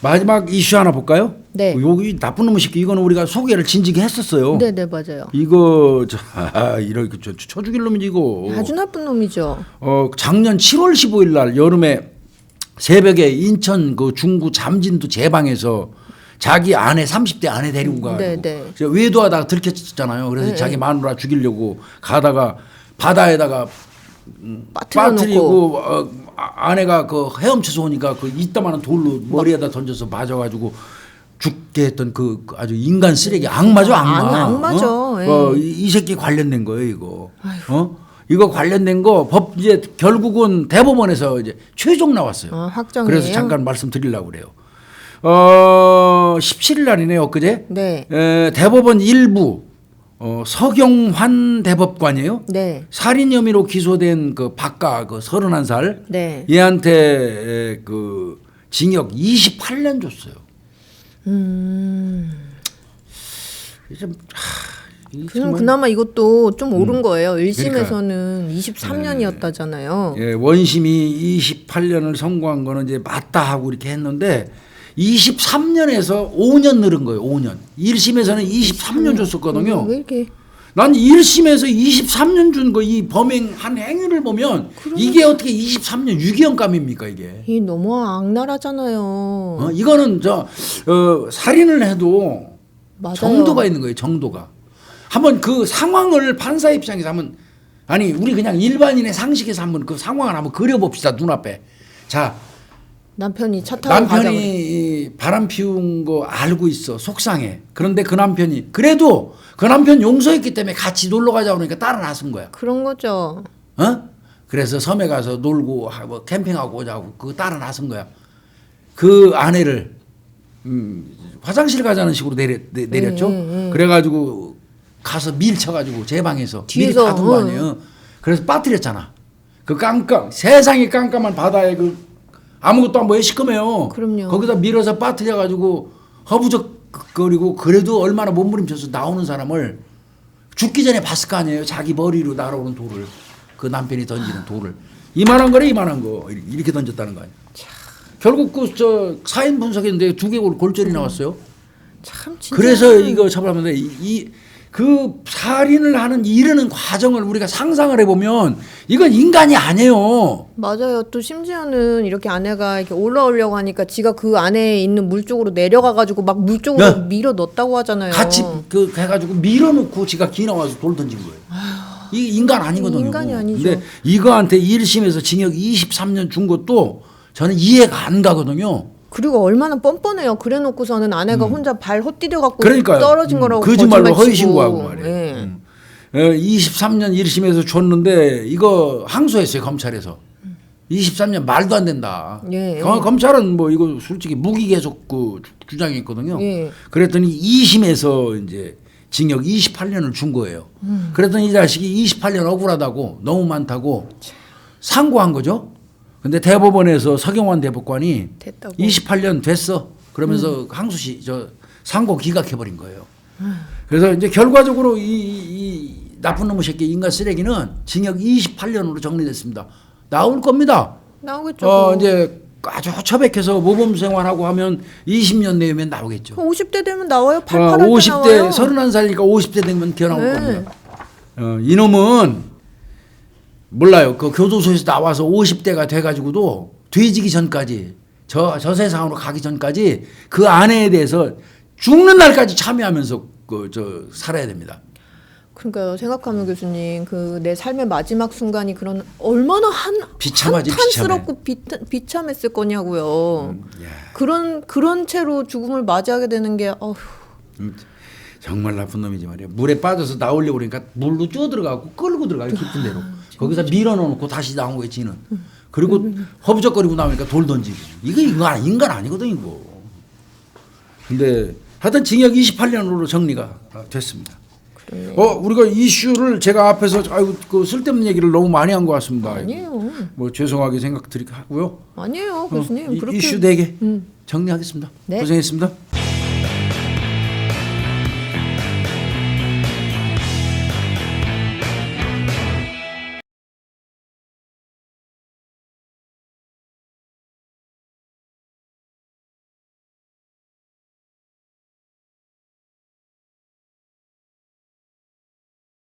마지막 이슈 하나 볼까요? 네. 여기 나쁜 놈의 새끼 이거는 우리가 소개를 진지게 했었어요. 네, 네, 맞아요. 이거 저 아, 이렇게 저, 쳐 죽일 놈이지 이거. 아주 나쁜 놈이죠. 어 작년 7월 15일 날 여름에 새벽에 인천 그 중구 잠진도 제 방에서 자기 아내 30대 아내 데리고 가고 네, 네. 외도하다가 들켰잖아요. 그래서 네, 자기 네. 마누라 죽이려고 가다가 바다에다가 빠뜨려 빠뜨리고 어, 아- 아내가 그 헤엄쳐서 오니까 그 이따만한 돌로 머리에다 던져서 맞아가지고 죽게 했던 그 아주 인간 쓰레기 악마죠 악마. 악- 악마죠, 어? 예. 어, 이, 이 새끼 관련된 거예요 이거. 어? 이거 관련된 거 법 이제 결국은 대법원에서 이제 최종 나왔어요. 아, 확정이에요? 그래서 잠깐 말씀드리려고 그래요. 어 17일 날이네요 엊그제. 네. 에, 대법원 일부 어, 서경환 대법관이에요. 네. 살인 혐의로 기소된 그 박가 그 31살 네. 얘한테 에, 그 징역 28년 줬어요. 음. 좀 하, 그럼 그나마 이것도 좀 음. 오른 거예요. 1심에서는 23년이었다잖아요. 예, 원심이 28년을 선고한 거는 이제 맞다 하고 이렇게 했는데 23년에서 5년 늘은 거예요. 5년. 1심에서는 23년 줬었거든요. 왜 이렇게 난 1심에서 23년 준 거 이 범행한 행위를 보면 이게 어떻게 23년 유기형감입니까 이게? 이 너무 악랄하잖아요. 어? 이거는 저 어, 살인을 해도 맞아요. 정도가 있는 거예요. 정도가. 한번 그 상황을 판사 입장에서 한번 아니 우리 그냥 일반인의 상식에서 한번 그 상황을 한번 그려봅시다 눈앞에. 자 남편이 차 타고. 남편이 이 바람 피운 거 알고 있어 속상해. 그런데 그 남편이 그래도 그 남편 용서했기 때문에 같이 놀러 가자 그러니까 따라 나선 거야. 그런 거죠. 어? 그래서 섬에 가서 놀고 하고 캠핑하고 오자고 그 따라 나선 거야. 그 아내를 음, 화장실 가자는 식으로 내려, 내, 내렸죠. 음, 그래가지고 가서 밀쳐가지고 제 방에서 뒤에서, 거 어. 아니에요. 그래서 빠뜨렸잖아. 그 깜깜 세상이 깜깜한 바다에 그 아무것도 안 보여 시커매요. 그럼요. 거기다 밀어서 빠뜨려 가지고 허부적거리고 그래도 얼마나 몸부림쳐서 나오는 사람을 죽기 전에 봤을 거 아니에요. 자기 머리로 날아오는 돌을 그 남편이 던지는 돌을 이만한 거래 이만한 거 이렇게 던졌다는 거 아니에요. 결국 그 저 사인 분석했는데 두 개 골절이 나왔어요. 참 진짜. 그래서 이거 처벌하는데 이 그 살인을 하는 이르는 과정을 우리가 상상을 해보면 이건 인간이 아니에요. 맞아요. 또 심지어는 이렇게 아내가 이렇게 올라오려고 하니까 지가 그 안에 있는 물 쪽으로 내려가 가지고 막 물 쪽으로 네. 밀어 넣었다고 하잖아요. 같이 그 해가지고 밀어놓고 지가 기 나와서 돌 던진 거예요. 이게 인간 아니거든요. 인간이 아니죠. 근데 이거한테 1심에서 징역 23년 준 것도 저는 이해가 안 가거든요. 그리고 얼마나 뻔뻔해요. 그래 놓고서는 아내가 혼자 발 헛디뎌 갖고 음. 그러니까요. 떨어진 음, 거라고 거짓말로 거짓말 허위. 신고하고 말이에요. 예. 음. 어, 23년 1심에서 줬는데 이거 항소했어요 검찰에서. 23년 말도 안 된다. 예. 거- 검찰은 뭐 이거 솔직히 무기 계속 그 주- 주장했거든요. 예. 그랬더니 2심에서 이제 징역 28년을 준 거예요. 음. 그랬더니 이 자식이 28년 억울하다고 너무 많다고 상고한 거죠. 근데 대법원에서 서경환 대법관이 됐다고. 28년 됐어. 그러면서 음. 항소시 저 상고 기각해 버린 거예요. 그래서 이제 결과적으로 이, 이- 이 나쁜 놈의 새끼 인간 쓰레기는 징역 28년으로 정리됐습니다. 나올 겁니다. 나오겠죠. 어 이제 아주 처백해서 모범 생활하고 하면 20년 내면 나오겠죠. 50대 되면 나와요. 어, 88할 때 50대 나와요. 31살이니까 50대 되면 기어 나올 네. 겁니다. 어, 이놈은 몰라요. 그 교도소에서 나와서 50대가 돼가지고도 돼지기 전까지 저, 저 세상으로 가기 전까지 그 아내에 대해서 죽는 날까지 참여하면서 그 저 살아야 됩니다. 그러니까요. 생각하면 교수님 그 내 삶의 마지막 순간이 그런 얼마나 한 비참하지, 한탄스럽고 비, 비참했을 거냐고요. 그런 그런 채로 죽음을 맞이하게 되는 게 어휴, 음, 정말 나쁜 놈이지 말이야. 물에 빠져서 나오려고 그러니까 물로 쪄 들어가고 끌고 들어가요 깊은 데로. 거기서 밀어넣고 다시 나온 거예요 지는. 그리고 허부적거리고 나오니까 돌 던지고. 이거 인간 인간 아니거든 이거. 근데 하여튼 징역 28년으로 정리가 됐습니다. 어 우리가 이슈를 제가 앞에서 아유 그 쓸데없는 얘기를 너무 많이 한 것 같습니다. 아니에요. 뭐 죄송하게 생각드리고 하고요. 아니에요, 어, 교수님. 이- 그렇게 이슈 4개 음. 정리하겠습니다. 네. 고생했습니다.